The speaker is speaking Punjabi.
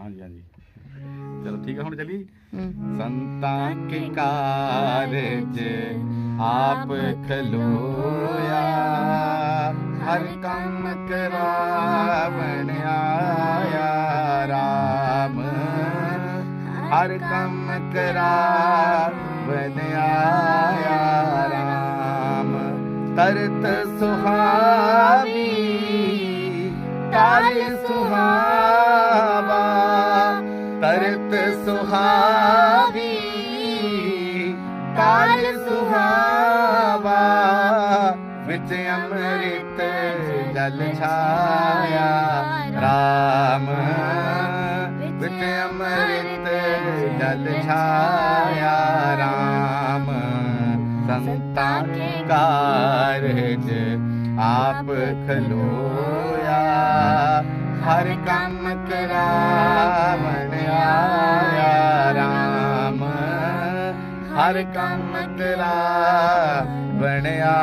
ਹਾਂਜੀ ਹਾਂਜੀ। ਚਲੋ ਠੀਕ ਹੈ ਹੁਣ ਚੱਲੀ ਸੰਤਾਂ ਕੇ ਕਾਰਜ ਆਪ ਖਲੋਇਆ। ਹਰ ਕੰਮ ਕਰਾਵਣ ਆਇਆ ਰਾਮ। ਹਰ ਕੰਮ ਕਰਾਵਣ ਆਇਆ ਰਾਮ। ਤਰਤ ਸੁਹਾਵੀ ਕਾਲ ਸੁਹਾਵਾ ਤਰਤ ਸੁਹਾਵੀ, ਕਾਲ ਸੁਹਾਵਾ, ਵਿੱਚ ਅੰਮ੍ਰਿਤ ਜਲ ਛਾਇਆ, ਰਾਮ, ਵਿੱਚ ਅੰਮ੍ਰਿਤ ਜਲ ਛਾਇਆ, ਰਾਮ, ਸੰਤਾਂ ਕੇ ਕਾਰਜ ਆਪ ਖਲੋਇਆ, ਹਰ ਕੰਮ ਕਰਾਵਣ ਹਰ ਕੰਮ ਕਰਾਵਣ ਬਣਿਆ